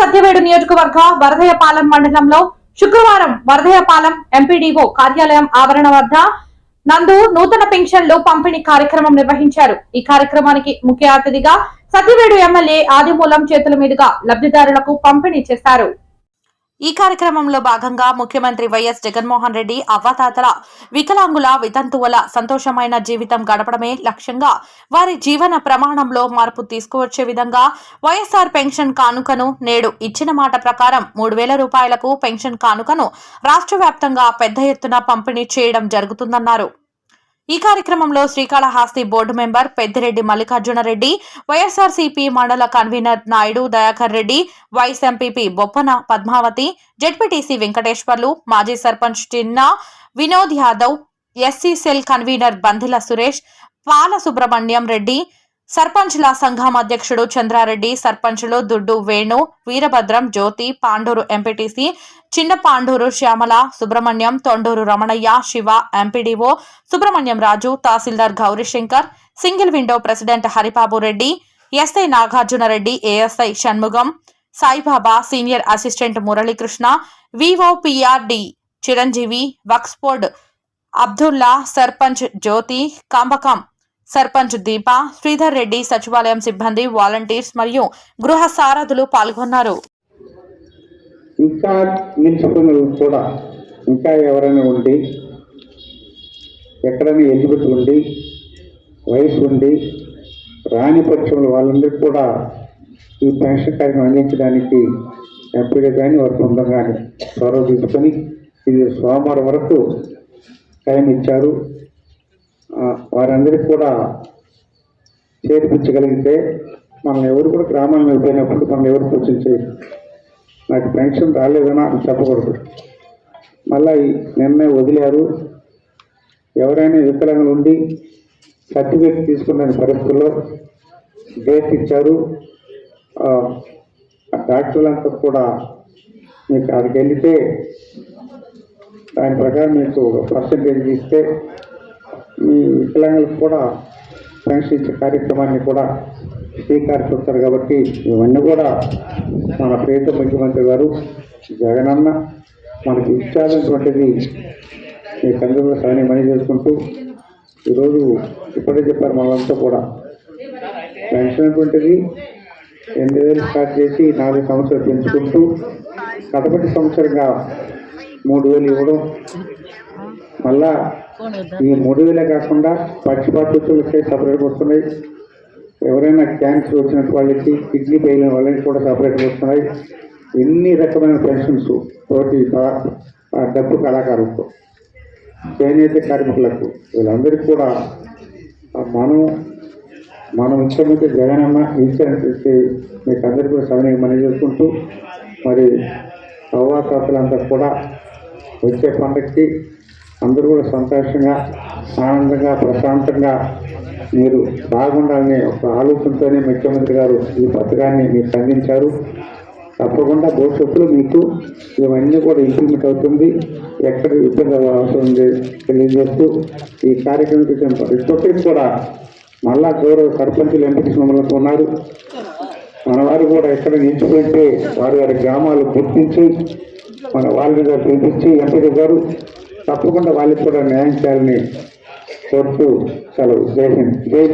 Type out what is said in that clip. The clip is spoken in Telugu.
సత్యవేడు నియోజకవర్గ వరదయపాలెం మండలంలో శుక్రవారం వరదయపాలెం ఎంపీడీఓ కార్యాలయం ఆవరణ వద్ద నందు నూతన పెన్షన్లు పంపిణీ కార్యక్రమం నిర్వహించారు. ఈ కార్యక్రమానికి ముఖ్య అతిథిగా సత్యవేడు ఎమ్మెల్యే ఆదిమూలం చేతుల మీదుగా లబ్ధిదారులకు పంపిణీ చేశారు. ఈ కార్యక్రమంలో భాగంగా ముఖ్యమంత్రి వైఎస్ జగన్మోహన్ రెడ్డి అవ్వాతాతల వికలాంగుల వితంతువుల సంతోషమైన జీవితం గడపడమే లక్ష్యంగా వారి జీవన ప్రమాణంలో మార్పు తీసుకువచ్చే విధంగా వైఎస్ఆర్ పెన్షన్ కానుకను నేడు ఇచ్చిన మాట ప్రకారం మూడు వేల రూపాయలకు పెన్షన్ కానుకను రాష్ట్ర వ్యాప్తంగా పెద్ద ఎత్తున పంపిణీ చేయడం జరుగుతుందన్నారు. ఈ కార్యక్రమంలో Srikalahasti board member Peddireddy Mallikarjunareddy YSRCP మండల convener Naidu Dayakar Reddy vice MPP Boppana Padmavathi ZPTC Venkateswarlu మాజీ sarpanch Chinna Vinod Yadav SC cell convener Bandila Suresh Pala Subrahmanyam Reddy సర్పంచ్ల సంఘం అధ్యక్షుడు చంద్రారెడ్డి సర్పంచులు Duddu Venu Veerabhadram Jyothi Panduru MPTC Chinna Panduru Shyamala Subrahmanyam Thonduru Ramanaiah Shiva MPDO Subrahmanyam Raju tahsildar Gowrishankar single window president Haribabu Reddy SI Nagarjunareddy ASI Shanmugam Saibaba senior assistant Muralikrishna విఓపిఆర్డి Chiranjeevi వక్స్ఫోర్డ్ అబ్దుల్లా సర్పంచ్ జ్యోతి కాంబకం సర్పంచ్ దీప శ్రీధర్ రెడ్డి సచివాలయం సిబ్బంది వాలంటీర్స్ మరియు గృహ సారథులు పాల్గొన్నారు. ఇంకా నిలిచిపోయిన కూడా ఇంకా ఎవరైనా ఉండి ఎక్కడైనా ఎలిజిబిలిటీ ఉండి వయసు ఉండి రాని పక్షంలో వాళ్ళందరికీ కూడా ఈ పెన్షన్ కార్యక్రమం అందించడానికి ఎంపీడీ కానీ వారి బృందం కానీ చొరవ తీసుకొని ఇది సోమవారం వరకు టైం ఇచ్చారు. వారందరికీ కూడా చేర్పించగలిగితే మనం ఎవరు కూడా గ్రామాలను వెళ్ళిపోయినప్పుడు మనం ఎవరు సూచించే నాకు పెన్షన్ రాలేదని అని చెప్పకూడదు. మళ్ళా నిన్నే వదిలారు. ఎవరైనా వికలాంగులు ఉండి సర్టిఫికేట్ తీసుకున్న పరిస్థితుల్లో డేట్ ఇచ్చారు. ఆ, డాక్టర్లంతా కూడా మీకు అక్కడికి వెళితే దాని ప్రకారం మీకు పర్సంటేజ్ ఇస్తే ఈ వికలాంగులకు కూడా పెన్షన్ ఇచ్చే కార్యక్రమాన్ని కూడా శ్రీకారం కాబట్టి ఇవన్నీ కూడా మన ప్రియత ముఖ్యమంత్రి గారు జగనన్న మనకి ఇచ్చాలన్నటువంటిది మీ అందరూ కూడా సహాయం మనీ చేసుకుంటూ ఈరోజు ఇప్పుడే చెప్పారు మనంతా కూడా. పెన్షన్ అటువంటిది ఎనిమిది వేలు స్టార్ట్ చేసి నాలుగు సంవత్సరాలు పెంచుకుంటూ కడపటి సంవత్సరంగా మూడు వేలు ఇవ్వడం మళ్ళా ఈ మూడు వేలే కాకుండా పక్షపాతులకి సపరేట్గా వస్తున్నాయి. ఎవరైనా క్యాన్సర్ వచ్చిన వాళ్ళకి కిడ్నీ పైన వాళ్ళకి కూడా సపరేట్గా వస్తున్నాయి. ఎన్ని రకమైన పెన్షన్స్ తోటి డబ్బు కళాకారులకు చేనేత కార్మికులకు వీళ్ళందరికీ కూడా మనం మన ముఖ్యమంత్రి జగనన్న ఇచ్చినటువంటి మీకు అందరికీ కూడా సమయం మనం చేసుకుంటూ మరి అవ్వాతాతలంతా కూడా వచ్చే పండగకి అందరూ కూడా సంతోషంగా ఆనందంగా ప్రశాంతంగా మీరు బాగుండాలనే ఒక ఆలోచనతోనే ముఖ్యమంత్రి గారు ఈ పథకాన్ని మీకు అందించారు. తప్పకుండా భవిష్యత్తులో మీకు ఇవన్నీ కూడా ఇంప్లిమెంట్ అవుతుంది. ఎక్కడ ఇబ్బంది అవసరం తెలియజేస్తూ ఈ కార్యక్రమం చేసిన ప్రతి కూడా మళ్ళా గౌరవ సర్పంచులు ఎంపీ మమ్మల్ని ఉన్నారు. మన వారు కూడా ఎక్కడ నిలిచిపోయితే వారి వారి గ్రామాలు గుర్తించి మన వాళ్ళని గారు పిలిపించి ఎంపీ గారు తప్పకుండా వాళ్ళకి కూడా న్యాయం చేయాలని కోరుతూ సెలవు. జై హింద్. జై